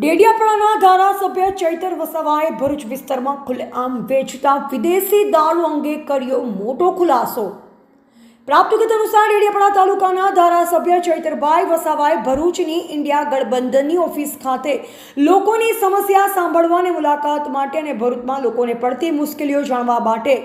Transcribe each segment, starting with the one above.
ડેડિયાપાડાના ધારાસભ્ય ચૈતર વસાવાએ ભરૂચ વિસ્તારમાં ખુલ્લેઆમ વેચતા વિદેશી દારૂ અંગે કર્યો મોટો ખુલાસો. પ્રાપ્ત વિગત અનુસાર ડેડિયાપાડા તાલુકાના ધારાસભ્ય ચૈતરભાઈ વસાવાએ ભરૂચની ઇન્ડિયા ગઠબંધનની ઓફિસ ખાતે લોકોની સમસ્યા સાંભળવા અને મુલાકાત માટે અને ભરૂચમાં લોકોને પડતી મુશ્કેલીઓ જાણવા માટે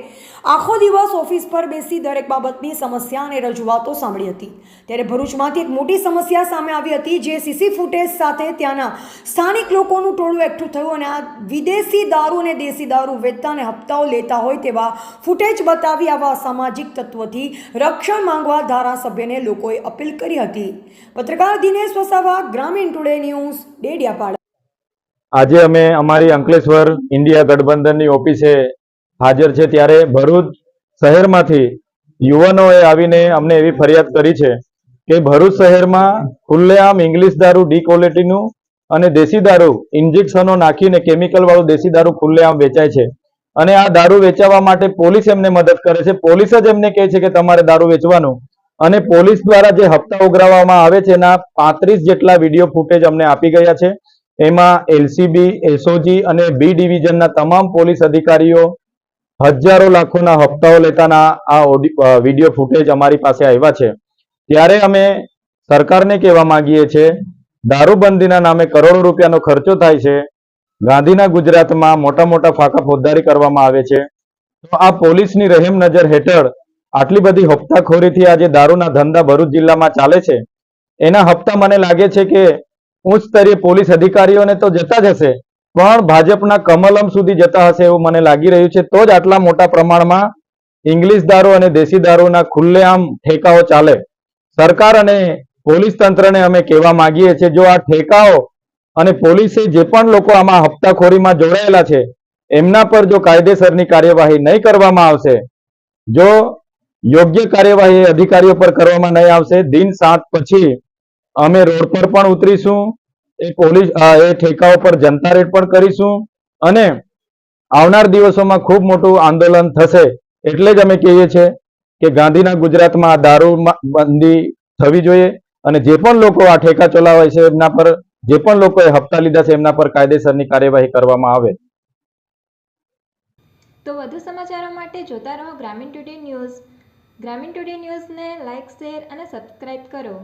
આખો દિવસ ઓફિસ પર બેસી દરેક બાબતની સમસ્યા અને રજૂઆતો સાંભળી હતી. ત્યારે ભરૂચમાંથી એક મોટી સમસ્યા સામે આવી હતી જે સીસી ફૂટેજ સાથે ત્યાંના સ્થાનિક લોકોનું ટોળું એકઠું થયું અને આ વિદેશી દારૂ અને દેશી દારૂ વેચતા અને હપ્તાઓ લેતા હોય તેવા ફૂટેજ બતાવી આવા સામાજિક તત્વોથી રક્ષણ માંગવા ધારાસભ્યને લોકોએ અપીલ કરી હતી. પત્રકાર દિનેશ વસાવા, ગ્રામીણ ટુડે ન્યૂઝ, ડેડિયાપાડા. આજે અમે અમારી અંકલેશ્વર ઇન્ડિયા ગઠબંધનની ઓફિસે હાજર છે ત્યારે ભરૂચ શહેરમાંથી યુવાનોએ આવીને અમને એવી ફરિયાદ કરી છે કે ભરૂચ શહેરમાં ખુલ્લેઆમ ઇંગ્લિશ દારૂ ડી ક્વોલિટીનું અને દેશી દારૂ ઇન્જેક્શનો નાખીને કેમિકલ વાળું દેશી દારૂ ખુલ્લેઆમ વેચાય છે. અને આ દારૂ વેચાવા માટે પોલીસ એમને મદદ કરે છે. પોલીસ જ એમને કહે છે કે તમારે દારૂ વેચવાનું. અને પોલીસ દ્વારા જે હપ્તા ઉઘરાવવામાં આવે છે, એના પાંત્રીસ જેટલા વીડિયો ફૂટેજ અમને આપી ગયા છે. એમાં એલસીબી, એસઓજી અને બી ડિવિઝનના તમામ પોલીસ અધિકારીઓ હજારો લાખોના હપ્તાઓ લેતાના આ વીડિયો ફૂટેજ અમારી પાસે આવ્યા છે. ત્યારે અમે સરકારને કહેવા માંગીએ છીએ, દારૂબંધીના નામે કરોડો રૂપિયાનો ખર્ચો થાય છે. ગાંધીના ગુજરાતમાં મોટા મોટા ફાંકા ફોજદારી કરવામાં આવે છે. તો આ પોલીસની રહેમ નજર હેઠળ આટલી બધી હપ્તાખોરીથી આજે દારૂના ધંધા ભરૂચ જિલ્લામાં ચાલે છે, એના હપ્તા મને લાગે છે કે ઉચ્ચ સ્તરીય પોલીસ અધિકારીઓને તો જતા જ હશે, પણ ભાજપના કમલમ સુધી જતા હશે એવું મને લાગી રહ્યું છે. તો જ આટલા મોટા પ્રમાણમાં ઇંગ્લિશ દારૂ અને દેશી દારૂના ખુલ્લેઆમ ઠેકાઓ ચાલે. સરકાર અને પોલીસ તંત્રને અમે કહેવા માંગીએ છીએ, જો આ ઠેકાઓ અને પોલીસે જે પણ લોકો આમાં હપ્તાખોરીમાં જોડાયેલા છે, એમના પર જો કાયદેસરની કાર્યવાહી નહીં કરવામાં આવશે, જો યોગ્ય કાર્યવાહી અધિકારીઓ પર કરવામાં નહીં આવશે, દિન સાત પછી અમે રોડ પર પણ ઉતરીશું, એ પોલીસ એ ઠેકાઓ પર જનતા રેડ પણ કરીશું, અને આવનાર દિવસોમાં ખૂબ મોટું આંદોલન થશે, એટલે જ અમે કહીએ છીએ કે ગાંધીના ગુજરાતમાં આ દારૂ બંધી થવી જોઈએ, અને જે પણ લોકો આ ઠેકા ચલાવે છે એમના પર જે પણ લોકોએ હપ્તા લીધા છે, એમના પર કાયદેસરની કાર્યવાહી કરવામાં આવે. તો વધુ સમાચારો માટે જોતા રહો Gramin today news. Gramin today ન્યૂઝને લાઇક શેર અને સબસ્ક્રાઇબ કરો.